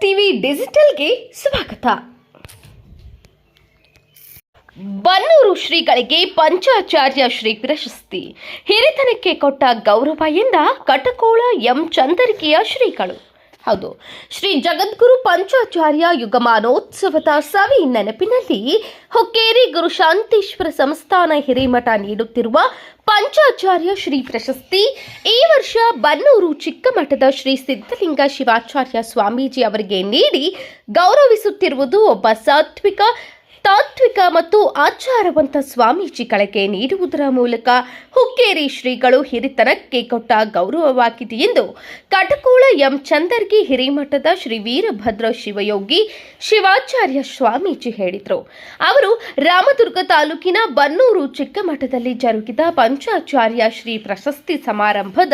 TV ಡಿಜಿಟಲ್ಗೆ ಸ್ವಾಗತ. ಬನ್ನೂರು ಶ್ರೀಗಳಿಗೆ ಪಂಚಾಚಾರ್ಯ ಶ್ರೀ ಪ್ರಶಸ್ತಿ. ಹಿರಿತನಕ್ಕೆ ಕೊಟ್ಟ ಗೌರವ ಎಂದ ಕಟಕೋಳ ಎಂ ಚಂದರಿಕೆಯ ಶ್ರೀಗಳು. ಹೌದು. ಶ್ರೀ ಜಗದ್ಗುರು ಪಂಚಾಚಾರ್ಯ ಯುಗಮಾನೋತ್ಸವದ ಸವಿ ನೆನಪಿನಲ್ಲಿ ಹುಕ್ಕೇರಿ ಗುರು ಶಾಂತೇಶ್ವರ ಸಂಸ್ಥಾನ ಹಿರೇಮಠ ನೀಡುತ್ತಿರುವ ಪಂಚಾಚಾರ್ಯ ಶ್ರೀ ಪ್ರಶಸ್ತಿ, ಈ ವರ್ಷ ಬನ್ನೂರು ಚಿಕ್ಕಮಠದ ಶ್ರೀ ಸಿದ್ಧಲಿಂಗ ಶಿವಾಚಾರ್ಯ ಸ್ವಾಮೀಜಿ ಅವರಿಗೆ ನೀಡಿ ಗೌರವಿಸುತ್ತಿರುವುದು ಒಬ್ಬ ಸಾತ್ವಿಕ ತಾತ್ವಿಕ ಮತ್ತು ಆಚಾರವಂತ ಕಳಕೆ ನೀಡುವುದರ ಮೂಲಕ ಹುಕ್ಕೇರಿ ಶ್ರೀಗಳು ಹಿರಿತನಕ್ಕೆ ಕೊಟ್ಟ ಗೌರವವಾಗಿದೆ ಎಂದು ಕಟಕೋಳ ಎಂ ಚಂದರ್ಗಿ ಹಿರಿಮಠದ ಶ್ರೀ ವೀರಭದ್ರ ಶಿವಯೋಗಿ ಶಿವಾಚಾರ್ಯ ಸ್ವಾಮೀಜಿ ಹೇಳಿದರು. ಅವರು ರಾಮದುರ್ಗ ತಾಲೂಕಿನ ಬನ್ನೂರು ಚಿಕ್ಕಮಠದಲ್ಲಿ ಜರುಗಿದ ಪಂಚಾಚಾರ್ಯ ಶ್ರೀ ಪ್ರಶಸ್ತಿ ಸಮಾರಂಭದ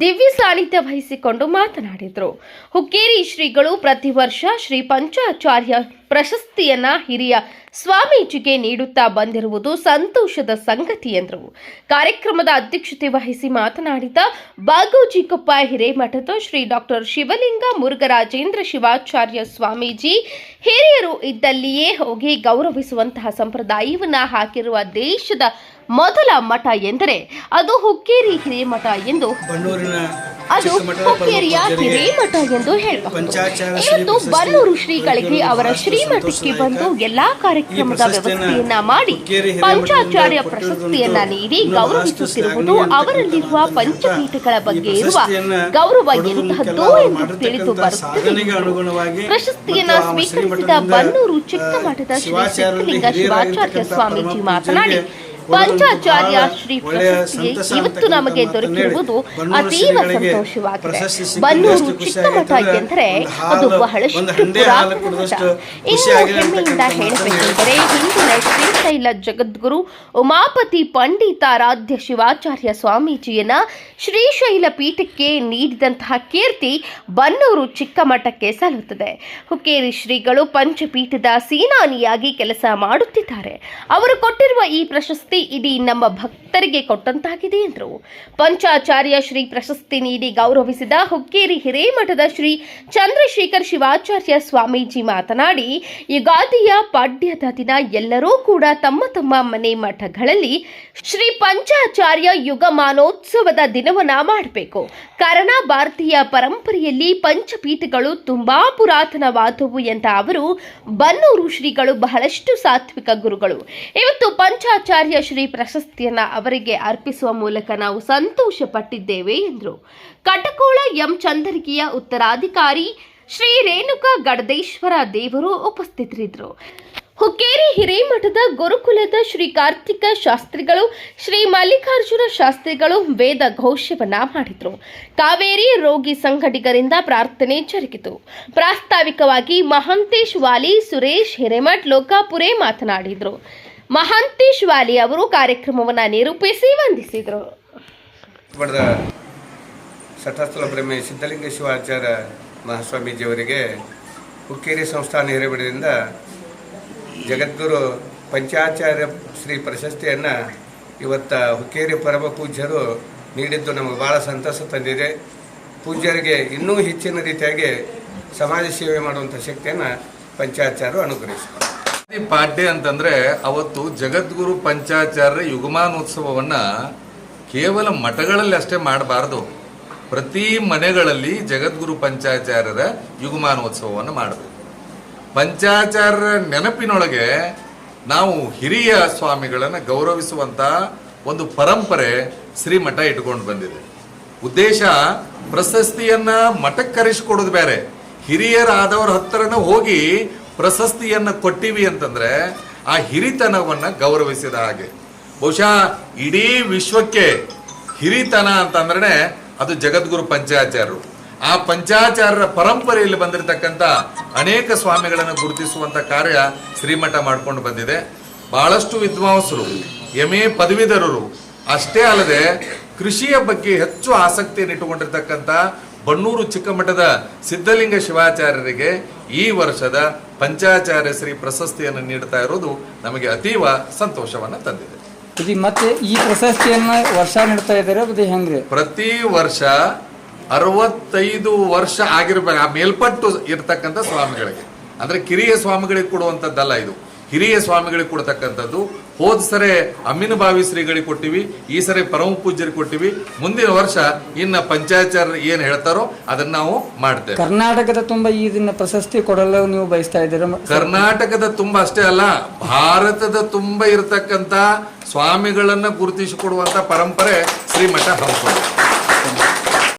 ದಿವ್ಯ ಸಾನ್ನಿಧ್ಯ ವಹಿಸಿಕೊಂಡು ಮಾತನಾಡಿದರು. ಹುಕ್ಕೇರಿ ಶ್ರೀಗಳು ಪ್ರತಿ ವರ್ಷ ಶ್ರೀ ಪಂಚಾಚಾರ್ಯ ಪ್ರಶಸ್ತಿಯನ್ನ ಹಿರಿಯ ಸ್ವಾಮೀಜಿಗೆ ನೀಡುತ್ತಾ ಬಂದಿರುವುದು ಸಂತೋಷದ ಸಂಗತಿ ಎಂದರು. ಕಾರ್ಯಕ್ರಮದ ಅಧ್ಯಕ್ಷತೆ ವಹಿಸಿ ಮಾತನಾಡಿದ ಬಾಗೋಜಿಕೊಪ್ಪ ಹಿರೇಮಠದ ಶ್ರೀ ಡಾಕ್ಟರ್ ಶಿವಲಿಂಗ ಮುರುಘರಾಜೇಂದ್ರ ಶಿವಾಚಾರ್ಯ ಸ್ವಾಮೀಜಿ, ಹಿರಿಯರು ಇದ್ದಲ್ಲಿಯೇ ಹೋಗಿ ಗೌರವಿಸುವಂತಹ ಸಂಪ್ರದಾಯವನ್ನು ಹಾಕಿರುವ ದೇಶದ ಮೊದಲ ಮಠ ಎಂದರೆ ಅದು ಹುಕ್ಕೇರಿ ಹಿರೇಮಠ ಎಂದು ಅದು ಹುಕ್ಕೇರಿಯ ಹಿರೇಮಠ ಎಂದು ಹೇಳಬಹುದು. ಇವತ್ತು ಬನ್ನೂರು ಶ್ರೀಗಳಿಗೆ ಅವರ ಶ್ರೀಮಠಕ್ಕೆ ಬಂದು ಎಲ್ಲಾ ಕಾರ್ಯಕ್ರಮದ ವ್ಯವಸ್ಥೆಯನ್ನ ಮಾಡಿ ಪಂಚಾಚಾರ್ಯ ಪ್ರಶಸ್ತಿಯನ್ನ ನೀಡಿ ಗೌರವಿಸುತ್ತಿರುವುದು ಅವರಲ್ಲಿರುವ ಪಂಚಪೀಠಗಳ ಬಗ್ಗೆ ಇರುವ ಗೌರವ ಎಂತಹದ್ದು ಎಂದು ತಿಳಿದು ಬರುತ್ತದೆ. ಪ್ರಶಸ್ತಿಯನ್ನ ಸ್ವೀಕರಿಸಿದ ಬನ್ನೂರು ಚಿಕ್ಕಮಠದ ಶ್ರೀ ಸಿದ್ದಲಿಂಗ ಶಿವಾಚಾರ್ಯ ಸ್ವಾಮೀಜಿ ಮಾತನಾಡಿ ಪಂಚಾಚಾರ್ಯ ಶ್ರೀ ಪ್ರಶಸ್ತಿಗೆ ಇವತ್ತು ನಮಗೆ ದೊರಕಿರುವುದು ಅತೀವ ಸಂತೋಷವಾಗಿದೆ. ಬನ್ನೂರು ಚಿಕ್ಕಮಠ ಎಂದರೆ ಅದು ಬಹಳಷ್ಟು ಇನ್ನು ಹೆಮ್ಮೆಯಿಂದ ಹೇಳಬೇಕೆಂದರೆ ಹಿಂದಿನ ಶ್ರೀಶೈಲ ಜಗದ್ಗುರು ಉಮಾಪತಿ ಪಂಡಿತಾರಾಧ್ಯ ಶಿವಾಚಾರ್ಯ ಸ್ವಾಮೀಜಿಯನ್ನ ಶ್ರೀಶೈಲ ಪೀಠಕ್ಕೆ ನೀಡಿದಂತಹ ಕೀರ್ತಿ ಬನ್ನೂರು ಚಿಕ್ಕಮಠಕ್ಕೆ ಸಲ್ಲುತ್ತದೆ. ಹುಕ್ಕೇರಿ ಶ್ರೀಗಳು ಪಂಚಪೀಠದ ಸೇನಾನಿಯಾಗಿ ಕೆಲಸ ಮಾಡುತ್ತಿದ್ದಾರೆ. ಅವರು ಕೊಟ್ಟಿರುವ ಈ ಪ್ರಶಸ್ತಿ ಇಡೀ ನಮ್ಮ ಭಕ್ತರಿಗೆ ಕೊಟ್ಟಂತಾಗಿದೆ ಎಂದರು. ಪಂಚಾಚಾರ್ಯ ಶ್ರೀ ಪ್ರಶಸ್ತಿ ನೀಡಿ ಗೌರವಿಸಿದ ಹುಕ್ಕೇರಿ ಹಿರೇಮಠದ ಶ್ರೀ ಚಂದ್ರಶೇಖರ್ ಶಿವಾಚಾರ್ಯ ಸ್ವಾಮೀಜಿ ಮಾತನಾಡಿ, ಯುಗಾದಿಯ ಪಾಡ್ಯದ ದಿನ ಎಲ್ಲರೂ ಕೂಡ ತಮ್ಮ ತಮ್ಮ ಮನೆ ಮಠಗಳಲ್ಲಿ ಶ್ರೀ ಪಂಚಾಚಾರ್ಯ ಯುಗಮಾನೋತ್ಸವದ ದಿನವನ್ನ ಮಾಡಬೇಕು. ಕಾರಣ ಭಾರತೀಯ ಪರಂಪರೆಯಲ್ಲಿ ಪಂಚಪೀಠಗಳು ತುಂಬಾ ಪುರಾತನವಾದವು ಎಂದ ಅವರು, ಬನ್ನೂರು ಶ್ರೀಗಳು ಬಹಳಷ್ಟು ಸಾತ್ವಿಕ ಗುರುಗಳು. ಇವತ್ತು ಪಂಚಾಚಾರ್ಯ ಶ್ರೀ ಪ್ರಶಸ್ತಿಯನ್ನ ಅವರಿಗೆ ಅರ್ಪಿಸುವ ಮೂಲಕ ನಾವು ಸಂತೋಷ ಪಟ್ಟಿದ್ದೇವೆ ಎಂದರು. ಕಟಕೋಳ ಎಂ ಚಂದರಿಕೆಯ ಉತ್ತರಾಧಿಕಾರಿ ಶ್ರೀ ರೇಣುಕಾ ಗಡದೇಶ್ವರ ದೇವರು ಉಪಸ್ಥಿತರಿದ್ದರು. ಹುಕ್ಕೇರಿ ಹಿರೇಮಠದ ಗುರುಕುಲದ ಶ್ರೀ ಕಾರ್ತಿಕ ಶಾಸ್ತ್ರಿಗಳು, ಶ್ರೀ ಮಲ್ಲಿಕಾರ್ಜುನ ಶಾಸ್ತ್ರಿಗಳು ವೇದ ಘೋಷವನ್ನ ಮಾಡಿದ್ರು. ಕಾವೇರಿ ರೋಗಿ ಸಂಘಟಿಗರಿಂದ ಪ್ರಾರ್ಥನೆ ಜರುಗಿತು. ಪ್ರಾಸ್ತಾವಿಕವಾಗಿ ಮಹಂತೇಶ್ ವಾಲಿ ಸುರೇಶ್ ಹಿರೇಮಠ್ ಲೋಕಾಪುರೆ ಮಾತನಾಡಿದರು. ಮಹಂತೇಶ್ ವಾಲಿ ಅವರು ಕಾರ್ಯಕ್ರಮವನ್ನು ನಿರೂಪಿಸಿ ವಂದಿಸಿದರು. ಸಟಸ್ಥಲ ಸಠಸ್ಥಲ ಬ್ರಹ್ಮೆ ಸಿದ್ಧಲಿಂಗ ಶಿವಾಚಾರ್ಯ ಮಹಾಸ್ವಾಮೀಜಿಯವರಿಗೆ ಹುಕ್ಕೇರಿ ಸಂಸ್ಥಾನ ಹಿರೇಬಿಡದಿಂದ ಜಗದ್ಗುರು ಪಂಚಾಚಾರ್ಯ ಶ್ರೀ ಪ್ರಶಸ್ತಿಯನ್ನು ಇವತ್ತ ಹುಕ್ಕೇರಿ ಪರಮ ಪೂಜ್ಯರು ನೀಡಿದ್ದು ನಮಗೆ ಭಾಳ ಸಂತಸ ತಂದಿದೆ. ಪೂಜ್ಯರಿಗೆ ಇನ್ನೂ ಹೆಚ್ಚಿನ ರೀತಿಯಾಗಿ ಸಮಾಜ ಸೇವೆ ಮಾಡುವಂಥ ಶಕ್ತಿಯನ್ನು ಪಂಚಾಚಾರ್ಯರು ಅನುಗ್ರಹಿಸಿದ್ದಾರೆ ಈ ಪಾಡ್ಯ ಅಂತಂದ್ರೆ ಅವತ್ತು ಜಗದ್ಗುರು ಪಂಚಾಚಾರ್ಯ ಯುಗಮಾನೋತ್ಸವವನ್ನ ಕೇವಲ ಮಠಗಳಲ್ಲಿ ಅಷ್ಟೇ ಮಾಡಬಾರದು. ಪ್ರತಿ ಮನೆಗಳಲ್ಲಿ ಜಗದ್ಗುರು ಪಂಚಾಚಾರ್ಯರ ಯುಗಮಾನೋತ್ಸವವನ್ನು ಮಾಡಬೇಕು. ಪಂಚಾಚಾರ್ಯರ ನೆನಪಿನೊಳಗೆ ನಾವು ಹಿರಿಯ ಸ್ವಾಮಿಗಳನ್ನು ಗೌರವಿಸುವಂತ ಒಂದು ಪರಂಪರೆ ಶ್ರೀಮಠ ಇಟ್ಕೊಂಡು ಬಂದಿದೆ. ಉದ್ದೇಶ ಪ್ರಶಸ್ತಿಯನ್ನ ಮಠಕ್ಕೆ ಕರೆಸಿಕೊಡೋದು ಬೇರೆ. ಹಿರಿಯರಾದವರ ಹತ್ರನ ಹೋಗಿ ಪ್ರಶಸ್ತಿಯನ್ನ ಕೊಟ್ಟಿವಿ ಅಂತಂದ್ರೆ ಆ ಹಿರಿತನವನ್ನ ಗೌರವಿಸಿದ ಹಾಗೆ. ಬಹುಶಃ ಇಡೀ ವಿಶ್ವಕ್ಕೆ ಹಿರಿತನ ಅಂತಂದ್ರೆ ಅದು ಜಗದ್ಗುರು ಪಂಚಾಚಾರ್ಯರು ಆ ಪಂಚಾಚಾರ್ಯರ ಪರಂಪರೆಯಲ್ಲಿ ಬಂದಿರತಕ್ಕಂಥ ಅನೇಕ ಸ್ವಾಮಿಗಳನ್ನು ಗುರುತಿಸುವಂತ ಕಾರ್ಯ ಶ್ರೀಮಠ ಮಾಡಿಕೊಂಡು ಬಂದಿದೆ. ಬಹಳಷ್ಟು ವಿದ್ವಾಂಸರು ಎಂ ಎ ಪದವೀಧರರು, ಅಷ್ಟೇ ಅಲ್ಲದೆ ಕೃಷಿಯ ಬಗ್ಗೆ ಹೆಚ್ಚು ಆಸಕ್ತಿಯನ್ನು ಇಟ್ಟುಕೊಂಡಿರ್ತಕ್ಕಂಥ ಬನ್ನೂರು ಚಿಕ್ಕಮಠದ ಸಿದ್ಧಲಿಂಗ ಶಿವಾಚಾರ್ಯರಿಗೆ ಈ ವರ್ಷದ ಪಂಚಾಚಾರ್ಯ ಶ್ರೀ ಪ್ರಶಸ್ತಿಯನ್ನು ನೀಡ್ತಾ ಇರೋದು ನಮಗೆ ಅತೀವ ಸಂತೋಷವನ್ನು ತಂದಿದೆ. ಮತ್ತೆ ಈ ಪ್ರಶಸ್ತಿಯನ್ನು ವರ್ಷ ನೀಡ್ತಾ ಇದ್ದಾರೆ ಹೆಂಗ್ರಿ ಪ್ರತಿ ವರ್ಷ ಅರವತ್ತೈದು ವರ್ಷ ಆಗಿರ್ಬೇಕು ಆ ಮೇಲ್ಪಟ್ಟು ಇರ್ತಕ್ಕಂಥ ಸ್ವಾಮಿಗಳಿಗೆ. ಅಂದ್ರೆ ಕಿರಿಯ ಸ್ವಾಮಿಗಳಿಗೆ ಕೊಡುವಂಥದ್ದಲ್ಲ ಇದು. ಹಿರಿಯ ಸ್ವಾಮಿಗಳಿಗೆ ಕೊಡ್ತಕ್ಕಂಥದ್ದು ಹೋದ ಸರಿ ಅಮ್ಮಿನ ಬಾವಿ ಶ್ರೀಗಳಿಗೆ ಕೊಟ್ಟಿವಿ ಈ ಸರಿ ಪರಮ ಪೂಜ್ಯರಿಗೆ ಕೊಟ್ಟಿವಿ. ಮುಂದಿನ ವರ್ಷ ಇನ್ನ ಪಂಚಾಚಾರ್ಯ ಏನ್ ಹೇಳ್ತಾರೋ ಅದನ್ನ ನಾವು ಮಾಡ್ತೇವೆ. ಕರ್ನಾಟಕದ ತುಂಬಾ ಈ ದಿನ ಪ್ರಶಸ್ತಿ ಕೊಡಲು ನೀವು ಬಯಸ್ತಾ ಇದ್ದೀರಾ? ಕರ್ನಾಟಕದ ತುಂಬಾ ಅಷ್ಟೇ ಅಲ್ಲ ಭಾರತದ ತುಂಬಾ ಇರತಕ್ಕಂತ ಸ್ವಾಮಿಗಳನ್ನ ಗುರುತಿಸಿಕೊಡುವಂತ ಪರಂಪರೆ ಶ್ರೀಮಠ ಹಂಪಿ